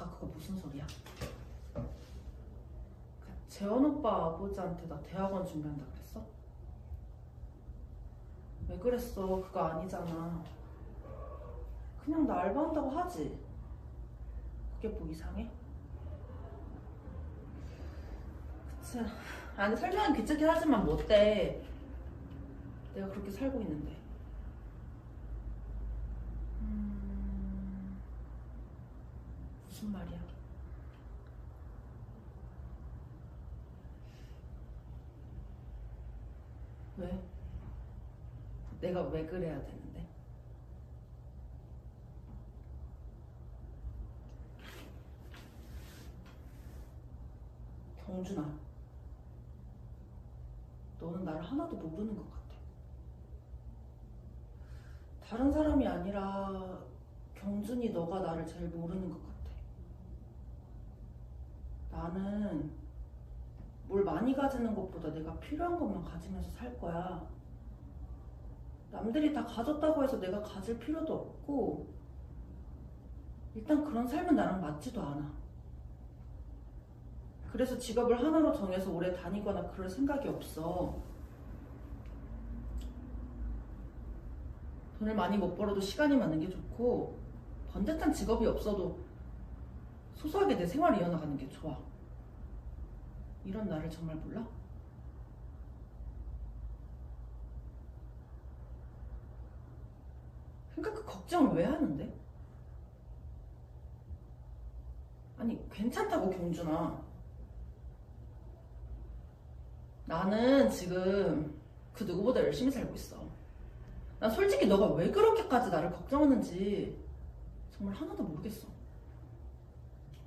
아까 그거 무슨 소리야? 그 재원 오빠 아버지한테 나 대학원 준비한다 그랬어? 왜 그랬어? 그거 아니잖아. 그냥 나 알바한다고 하지. 그게 뭐 이상해? 그치. 아니 설명은 귀찮긴 하지만 뭐 어때? 내가 그렇게 살고 있는데. 무슨 말이야? 왜? 내가 왜 그래야 되는데? 경준아, 너는 나를 하나도 모르는 것 같아. 다른 사람이 아니라 경준이 너가 나를 제일 모르는 것 같아. 나는 뭘 많이 가지는 것보다 내가 필요한 것만 가지면서 살 거야. 남들이 다 가졌다고 해서 내가 가질 필요도 없고, 일단 그런 삶은 나랑 맞지도 않아. 그래서 직업을 하나로 정해서 오래 다니거나 그럴 생각이 없어. 돈을 많이 못 벌어도 시간이 많은 게 좋고, 번듯한 직업이 없어도 소소하게 내 생활을 이어나가는 게 좋아. 이런 나를 정말 몰라? 그러니까 그 걱정을 왜 하는데? 아니, 괜찮다고, 경준아. 나는 지금 그 누구보다 열심히 살고 있어. 난 솔직히 너가 왜 그렇게까지 나를 걱정하는지 정말 하나도 모르겠어.